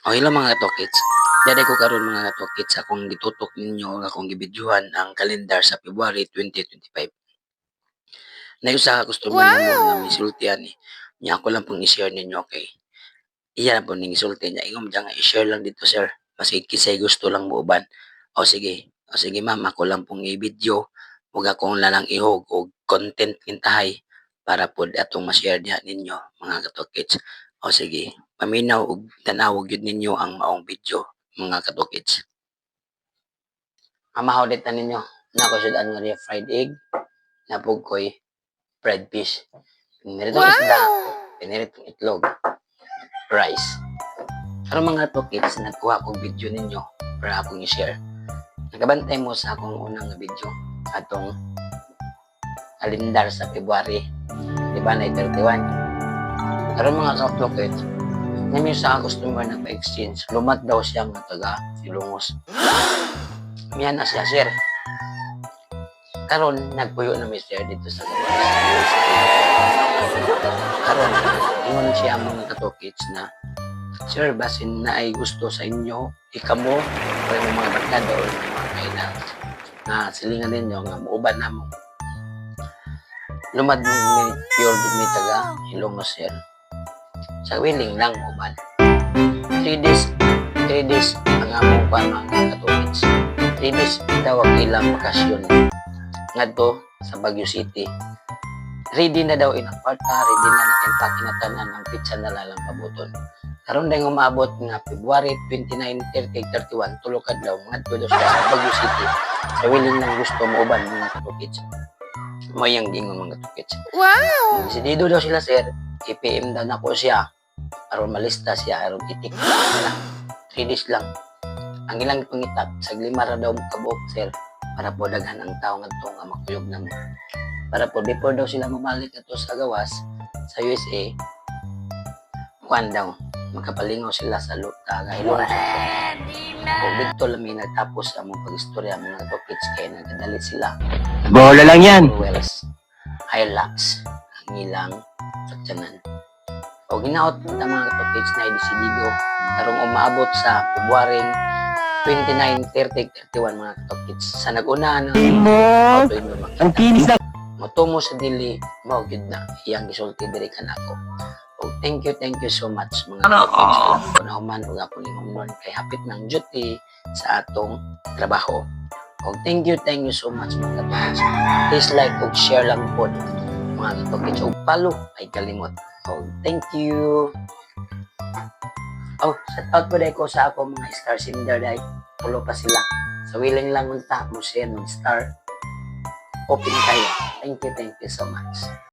O hello mga katokits. Dada ko karon mga katokits akong gitutok ninyo akong gibidyuhan ang kalendar sa February 2025. Na usa ka customer wow. mo nga misultian ni. Nya ako lang pong i-share ninyo okay. Iya na po ning isulti niya. Ingom dyan nga i-share lang dito sir. Kasi kisay gusto lang mo uban. O sige. O sige ma'am ako lang pong i-video. Huwag akong lalang ihog o content kintahay para po atong ma-share diha ninyo mga katokits. O sige, paminaw ug tanawog yun ninyo ang maong video mga katokits. Amahaw dit na ninyo na ko sud nga fried egg na ko'y fried fish. Pinirito wow. isda, pinirito itlog, rice. Pero mga katokits, nagkuha kong video ninyo para akong i-share. Nagabantay mo sa akong unang video atong kalendar sa February, di ba na 31. Pero mga ka-clocket, nami sa customer na pa-exchange, lumat daw siya nga taga Ilongos. Miyan na siya, sir. Karon nagpuyo na may sir dito sa gawas. Karon, ingon siya mga katokits na, Sir, basin na ay gusto sa inyo, ikamo, o yung mga barkada o mga kainan na silingan ninyo nga muuban na mo. Lumad mo ni pure din may taga Ilongos, sir sa willing lang mo ba 3 days 3 days ang among pa mga katulits 3 days daw ang ilang bakasyon. Ngadto sa Baguio City. Ready na daw inang kwarta ready na na impact na tanan ang pizza na lalang pabuton. Karon dahil umabot nga February 29, 30, 31 tulo kadlaw ngadto daw sila sa Baguio City. Sa willing lang gusto mo uban mga katulits mo yung gingon mga tukits. Wow! Desidido daw sila, sir. IPM daw na ko siya aron malista siya aron itik na 3 days lang. Ang ilang pangitak sa lima ra daw kabuk sir para po daghan ang tao ngadto nga makuyog na mo. Para po before daw sila mabalik ato sa gawas sa USA kuan daw makapalingaw sila sa luta. Kahilon kung dito lamin nagtapos ang mga pag-istorya mga topics kaya nagkadali sila. Bola lang yan. Wells Hilux ang ilang sakyanan o ginaot na mga topics na idesidido karong umabot sa February 29, 30, 31 mga topics sa nag-una na Mo, ang kinis na. motumo sa dili gyud na. Iyang gisulti diri kanako o thank you thank you so much mga Ano? topics alam ko na human ug ako ni mamnon kay hapit ng duty sa atong trabaho. O thank you thank you so much mga topics please like ug share lang po mga topics ug follow ay kalimot Oh, thank you. Oh, shout out po ko sa ako mga star sender dahil pulo pa sila. So, willing lang unta mo siya ng star. Open kayo. Thank you, thank you so much.